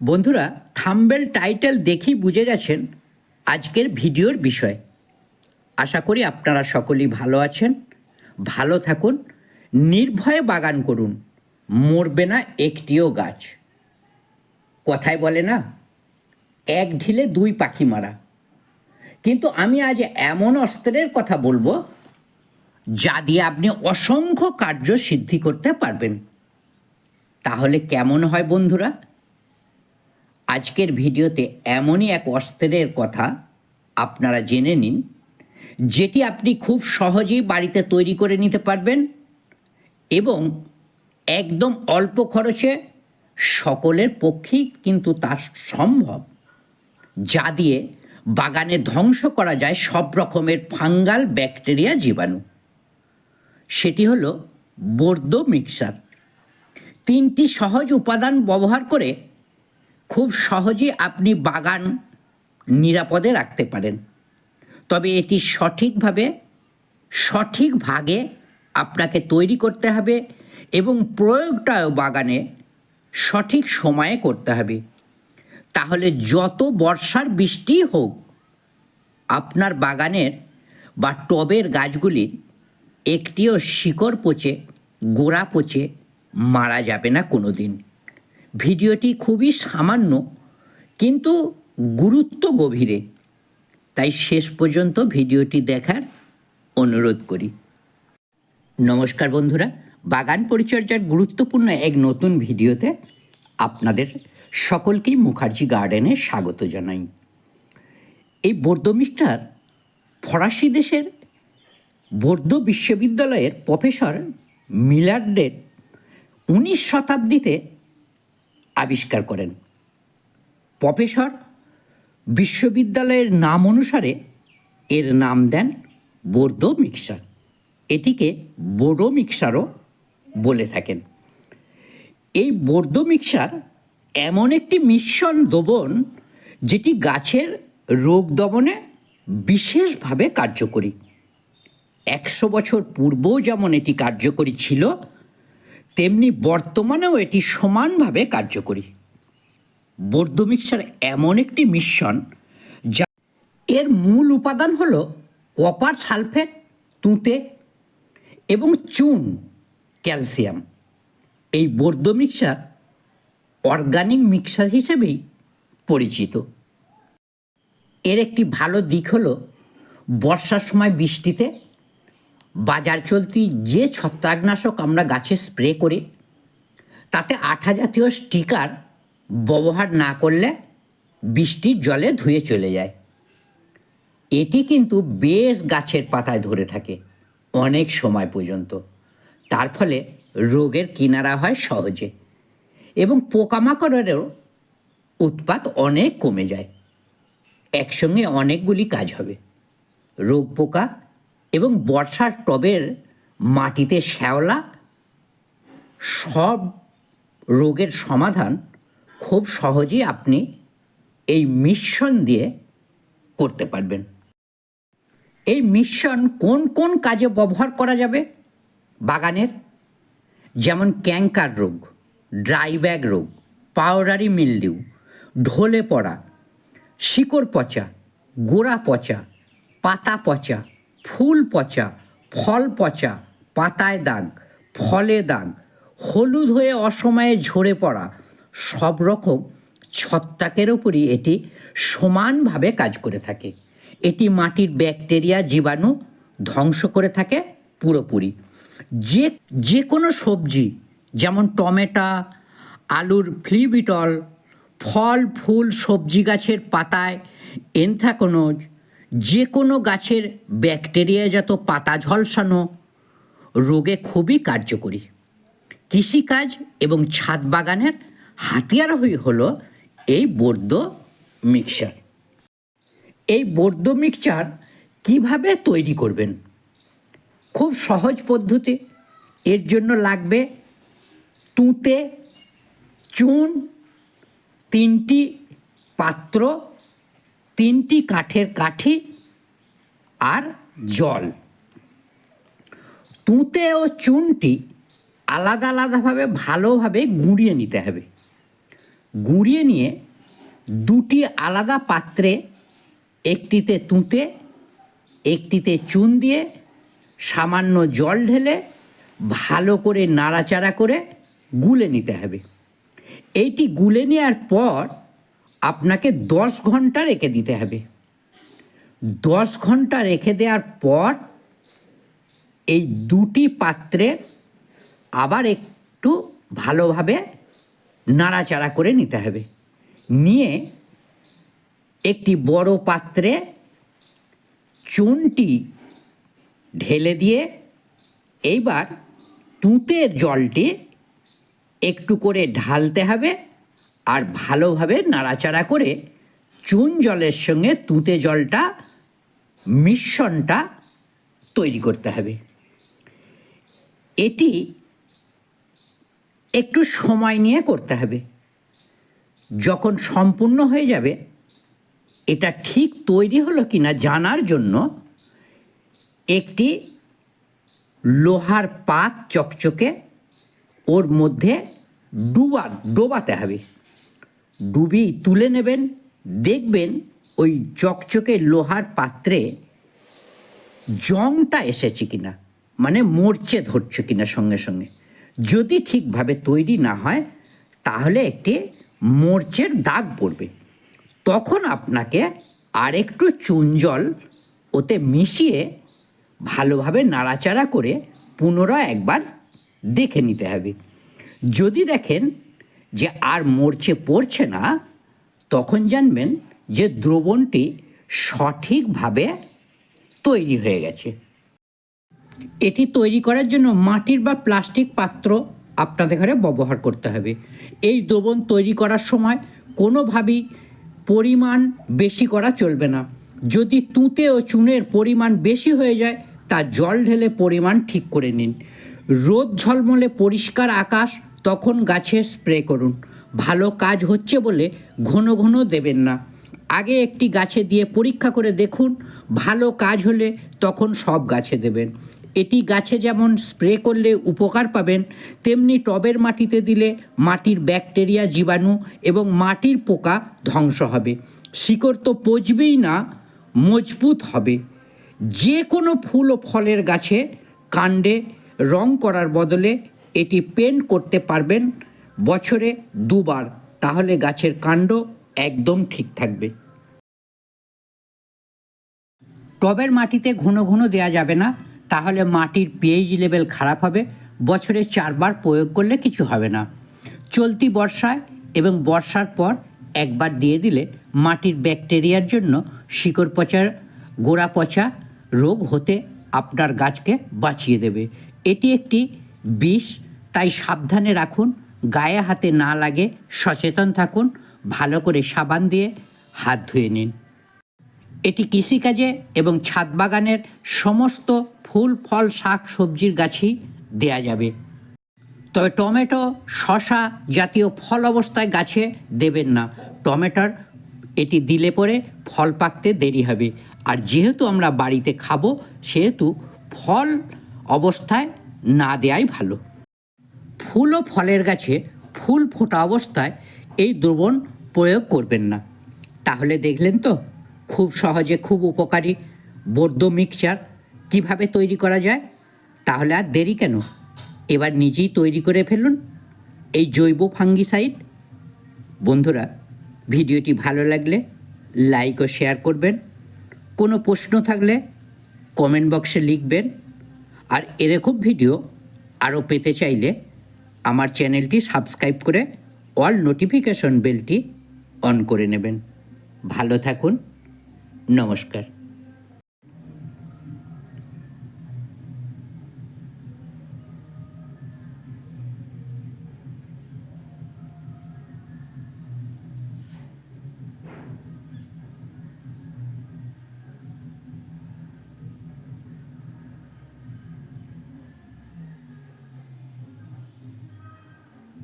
বন্ধুরা, thumbnail title দেখেই বুঝে গেছেন আজকের ভিডিওর বিষয়। আশা করি আপনারা সকলেই ভালো আছেন। ভালো থাকুন, নির্ভয়ে বাগান করুন, মরবে না একটিও গাছ। কথায় বলে না, এক ঢিলে দুই পাখি মারা। কিন্তু আমি আজ এমন অস্ত্রের কথা বলব, যা দিয়ে আপনি অসংখ্য কার্য সিদ্ধি করতে পারবেন। তাহলে কেমন হয় বন্ধুরা? আজকের ভিডিওতে এমনই এক অস্ত্রের কথা আপনারা জেনে নিন, যেটি আপনি খুব সহজেই বাড়িতে তৈরি করে নিতে পারবেন এবং একদম অল্প খরচে সকলের পক্ষেই কিন্তু তা সম্ভব, যা দিয়ে বাগানে ধ্বংস করা যায় সব রকমের ফাঙ্গাল ব্যাকটেরিয়া জীবাণু। সেটি হলো বর্দ মিক্সার। তিনটি সহজ উপাদান ব্যবহার করে খুব সহজেই আপনি বাগান নিরাপদে রাখতে পারেন। তবে এটি সঠিকভাবে, সঠিক ভাগে আপনাকে তৈরি করতে হবে এবং প্রয়োগটাও বাগানে সঠিক সময়ে করতে হবে। তাহলে যত বর্ষার বৃষ্টি হোক, আপনার বাগানের বা টবের গাছগুলির একটিও শিকড় পচে, গোড়া পচে মারা যাবে না কোনো দিন ভিডিওটি খুবই সামান্য, কিন্তু গুরুত্ব গভীরে। তাই শেষ পর্যন্ত ভিডিওটি দেখার অনুরোধ করি। নমস্কার বন্ধুরা, বাগান পরিচর্যার গুরুত্বপূর্ণ এক নতুন ভিডিওতে আপনাদের সকলকেই মুখার্জি গার্ডেনে স্বাগত জানাই। এই বৌদ্ধ ফরাসি দেশের বৌদ্ধ বিশ্ববিদ্যালয়ের প্রফেসর মিলার্ডের উনিশ শতাব্দীতে আবিষ্কার করেন। প্রফেসর বিশ্ববিদ্যালয়ের নাম অনুসারে এর নাম দেন বৌদ্ধ মিক্সার। এটিকে বোডো মিক্সারও বলে থাকেন। এই বৌদ্ধ মিক্সার এমন একটি মিশ্রণ দ্রবণ যেটি গাছের রোগ দমনে বিশেষভাবে কার্যকরী। একশো বছর পূর্বেও যেমন এটি কার্যকরী ছিল তেমনি বর্তমানেও এটি সমানভাবে কার্যকরী। বৌদ্ধ মিক্সার এমন একটি মিশ্রণ যা এর মূল উপাদান হল কপার সালফেট, তুঁতে এবং চুন, ক্যালসিয়াম। এই বৌদ্ধ মিক্সার অর্গানিক মিক্সার হিসেবেই পরিচিত। এর একটি ভালো দিক হলো বর্ষার সময় বৃষ্টিতে বাজার চলতি যে ছত্রাকনাশক আমরা গাছে স্প্রে করি, তাতে আঠা জাতীয় স্টিকার ব্যবহার না করলে বৃষ্টির জলে ধুয়ে চলে যায়। এটি কিন্তু বেশ গাছের পাতায় ধরে থাকে অনেক সময় পর্যন্ত। তার ফলে রোগের কিনারা হয় সহজে এবং পোকামাকড়েরও উৎপাত অনেক কমে যায়। একসঙ্গে অনেকগুলি কাজ হবে। রোগ পোকা এবং বর্ষার টবের মাটিতে শ্যাওলা, সব রোগের সমাধান খুব সহজেই আপনি এই মিশ্রণ দিয়ে করতে পারবেন। এই মিশ্রণ কোন কোন কাজে ব্যবহার করা যাবে? বাগানের? যেমন ক্যাঙ্কার রোগ, ড্রাই ব্যাগ রোগ পাউডারি মিলডিউ, ঢলে পড়া, শিকড় পচা, গোড়া পচা, পাতা পচা ফুল পচা, ফল পচা, পাতায় দাগ, ফলে দাগ, হলুদ হয়ে অসময়ে ঝরে পড়া, সব রকম ছত্রাকের ওপরই এটি সমানভাবে কাজ করে থাকে। এটি মাটির ব্যাকটেরিয়া, জীবাণু ধ্বংস করে থাকে পুরোপুরি। যে যে কোনো সবজি, যেমন টমেটো, আলুর ফ্লিবিটল, ফল, ফুল, সবজি গাছের পাতায়, এনথ্রাকোনোজ যে কোনো গাছের ব্যাকটেরিয়াজাত পাতা ঝলসানো রোগে খুবই কার্যকরী। কৃষিকাজ এবং ছাদ বাগানের হাতিয়ার হয়ে হলো এই বর্দ মিক্সার এই বর্দ মিক্সচার কীভাবে তৈরি করবেন? খুব সহজ পদ্ধতি। এর জন্য লাগবে তুঁতে চুন তিনটি পাত্র তিনটি কাঠের কাঠি আর জল। তুঁতে ও চুনটি আলাদা আলাদাভাবে ভালোভাবে গুঁড়িয়ে নিতে হবে। গুঁড়িয়ে নিয়ে দুটি আলাদা পাত্রে একটিতে তুঁতে, একটিতে চুন দিয়ে সামান্য জল ঢেলে ভালো করে নাড়াচাড়া করে গুলে নিতে হবে। এইটি গুলে নেওয়ার পর আপনাকে দশ ঘণ্টা রেখে দিতে হবে। দশ ঘণ্টা রেখে দেওয়ার পর এই দুটি পাত্রে আবার একটু ভালোভাবে নাড়াচাড়া করে নিতে হবে। নিয়ে একটি বড় পাত্রে চুনটি ঢেলে দিয়ে এইবার তুঁতের জলটি একটু করে ঢালতে হবে। আর ভালোভাবে নাড়াচাড়া করে চুন জলের সঙ্গে তুঁতে জলটা, মিশ্রণটা তৈরি করতে হবে। এটি একটু সময় নিয়ে করতে হবে। যখন সম্পূর্ণ হয়ে যাবে, এটা ঠিক তৈরি হলো কি না জানার জন্য একটি লোহার পাত চকচকে ওর মধ্যে ডুবা, ডোবাতে হবে। ডুবি তুলে নেবেন, দেখবেন ওই চকচকে লোহার পাত্রে জংটা এসেছে কিনা মানে মরচে ধরছে কিনা সঙ্গে সঙ্গে। যদি ঠিকভাবে তৈরি না হয়, তাহলে একটি মরচের দাগ পড়বে। তখন আপনাকে আরেকটু চুন জল ওতে মিশিয়ে ভালোভাবে নাড়াচাড়া করে পুনরায় একবার দেখে নিতে হবে। যদি দেখেন যে আর মরচে পড়ছে না, তখন জানবেন যে দ্রবণটি সঠিকভাবে তৈরি হয়ে গেছে। এটি তৈরি করার জন্য মাটির বা প্লাস্টিক পাত্র আপনাদের ঘরে ব্যবহার করতে হবে। এই দ্রবণ তৈরি করার সময় কোনোভাবেই পরিমাণ বেশি করা চলবে না। যদি তুঁতে ও চুনের পরিমাণ বেশি হয়ে যায়, তা জল ঢেলে পরিমাণ ঠিক করে নিন। রোদ ঝলমলে পরিষ্কার আকাশ তখন গাছে স্প্রে করুন। ভালো কাজ হচ্ছে বলে ঘন ঘন দেবেন না। আগে একটি গাছে দিয়ে পরীক্ষা করে দেখুন, ভালো কাজ হলে তখন সব গাছে দেবেন। এটি গাছে যেমন স্প্রে করলে উপকার পাবেন, তেমনি টবের মাটিতে দিলে মাটির ব্যাকটেরিয়া জীবাণু এবং মাটির পোকা ধ্বংস হবে। শিকড় তো পচবেই না, মজবুত হবে। যে কোনো ফুল ও ফলের গাছে কাণ্ডে রং করার বদলে এটি পেন্ট করতে পারবেন বছরে দুবার, তাহলে গাছের কাণ্ড একদম ঠিক থাকবে। টবের মাটিতে ঘন ঘন দেওয়া যাবে না, তাহলে মাটির পিএইচ লেভেল খারাপ হবে, বছরে চারবার প্রয়োগ করলে কিছু হবে না। চলতি বর্ষায় এবং বর্ষার পর একবার দিয়ে দিলে মাটির ব্যাকটেরিয়ার জন্য শিকড় পচার গোড়া পচা রোগ হতে আপনার গাছকে বাঁচিয়ে দেবে। এটি একটি বিষ তাই সাবধানে রাখুন, গায়ে হাতে না লাগে, সচেতন থাকুন, ভালো করে সাবান দিয়ে হাত ধুয়ে নিন। এটি কৃষিকাজে এবং ছাদ বাগানের সমস্ত ফুল, ফল, শাক, সবজির গাছই দেয়া যাবে। তবে টমেটো শশা জাতীয় ফল অবস্থায় গাছে দেবেন না। টমেটোর এটি দিলে পরে ফল পাকতে দেরি হবে। আর যেহেতু আমরা বাড়িতে খাব, সেহেতু ফল অবস্থায় না দেয়াই ভালো। ফুল ও ফলের গাছে ফুল ফোটা অবস্থায় এই দ্রবণ প্রয়োগ করবেন না। তাহলে দেখলেন তো, খুব সহজে খুব উপকারী বর্ধ মিক্সচার কীভাবে তৈরি করা যায়? তাহলে আর দেরি কেন? এবার নিজেই তৈরি করে ফেলুন এই জৈব ফাঙ্গিসাইড। বন্ধুরা, ভিডিওটি ভালো লাগলে লাইক ও শেয়ার করবেন। কোনো প্রশ্ন থাকলে কমেন্ট বক্সে লিখবেন। আর এরকম ভিডিও আরও পেতে চাইলে আমার চ্যানেলটি সাবস্ক্রাইব করে অল নোটিফিকেশন বেলটি অন করে নেবেন। ভালো থাকুন। নমস্কার।